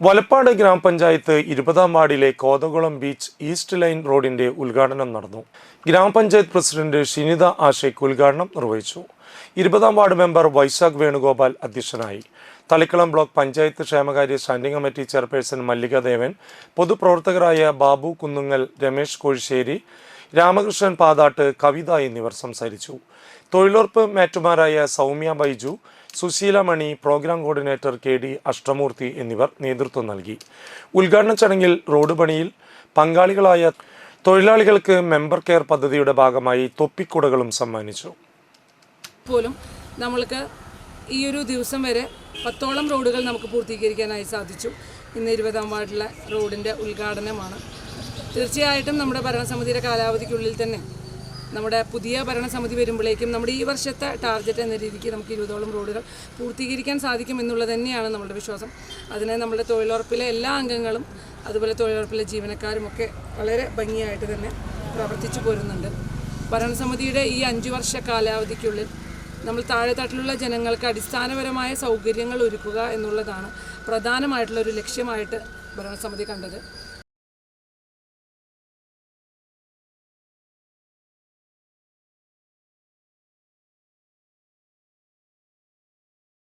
വലപ്പാട് ഗ്രാമപഞ്ചായത്ത് ഇരുപതാം വാർഡിലെ കോതകുളം ബീച്ച് ഈസ്റ്റ് ലൈൻ റോഡിന്റെ ഉദ്ഘാടനം നടന്നു. ഗ്രാമപഞ്ചായത്ത് പ്രസിഡന്റ് ഷിനിത ആഷേഖ് ഉദ്ഘാടനം നിർവഹിച്ചു. ഇരുപതാം വാർഡ് മെമ്പർ വൈശാഖ് വേണുഗോപാൽ അധ്യക്ഷനായി. തളിക്കളം ബ്ലോക്ക് പഞ്ചായത്ത് ക്ഷേമകാര്യ സ്റ്റാൻഡിംഗ് കമ്മിറ്റി ചെയർപേഴ്സൺ മല്ലികാദേവൻ പൊതുപ്രവർത്തകരായ ബാബു കുന്നുങ്ങൽ രമേശ് കോഴിശ്ശേരി രാമകൃഷ്ണൻ പാതാട്ട് കവിത എന്നിവർ സംസാരിച്ചു. തൊഴിലുറപ്പ് മാറ്റുമാരായ Soumya Baiju Susheela Mani programme coordinator K D Ashtamoorthy എന്നിവർ നേതൃത്വം നൽകി. ഉദ്ഘാടന ചടങ്ങിൽ റോഡ് പണിയിൽ പങ്കാളികളായ തൊഴിലാളികൾക്ക് മെമ്പർ കെയർ പദ്ധതിയുടെ ഭാഗമായി തൊപ്പിക്കുടകളും സമ്മാനിച്ചു. പോലും നമ്മൾക്ക് ഈ ഒരു ദിവസം വരെ പത്തോളം റോഡുകൾ നമുക്ക് പൂർത്തീകരിക്കാനായി സാധിച്ചു. ഇന്ന് ഇരുപതാം വാർഡിലെ റോഡിന്റെ ഉദ്ഘാടനമാണ് തീർച്ചയായിട്ടും നമ്മുടെ ഭരണസമിതിയുടെ കാലാവധിക്കുള്ളിൽ തന്നെ നമ്മുടെ പുതിയ ഭരണസമിതി വരുമ്പോഴേക്കും നമ്മുടെ ഈ വർഷത്തെ ടാർഗറ്റ് എന്ന രീതിക്ക് നമുക്ക് ഇരുപതോളം റോഡുകൾ പൂർത്തീകരിക്കാൻ സാധിക്കും എന്നുള്ളത് തന്നെയാണ് നമ്മുടെ വിശ്വാസം. അതിനെ നമ്മുടെ തൊഴിലുറപ്പിലെ എല്ലാ അംഗങ്ങളും അതുപോലെ തൊഴിലുറപ്പിലെ ജീവനക്കാരും ഒക്കെ വളരെ ഭംഗിയായിട്ട് തന്നെ പ്രവർത്തിച്ചു പോരുന്നുണ്ട്. ഭരണസമിതിയുടെ ഈ അഞ്ചു വർഷ കാലാവധിക്കുള്ളിൽ നമ്മൾ താഴെത്തട്ടിലുള്ള ജനങ്ങൾക്ക് അടിസ്ഥാനപരമായ സൗകര്യങ്ങൾ ഒരുക്കുക എന്നുള്ളതാണ് പ്രധാനമായിട്ടുള്ള ഒരു ലക്ഷ്യമായിട്ട് ഭരണസമിതി കണ്ടത്.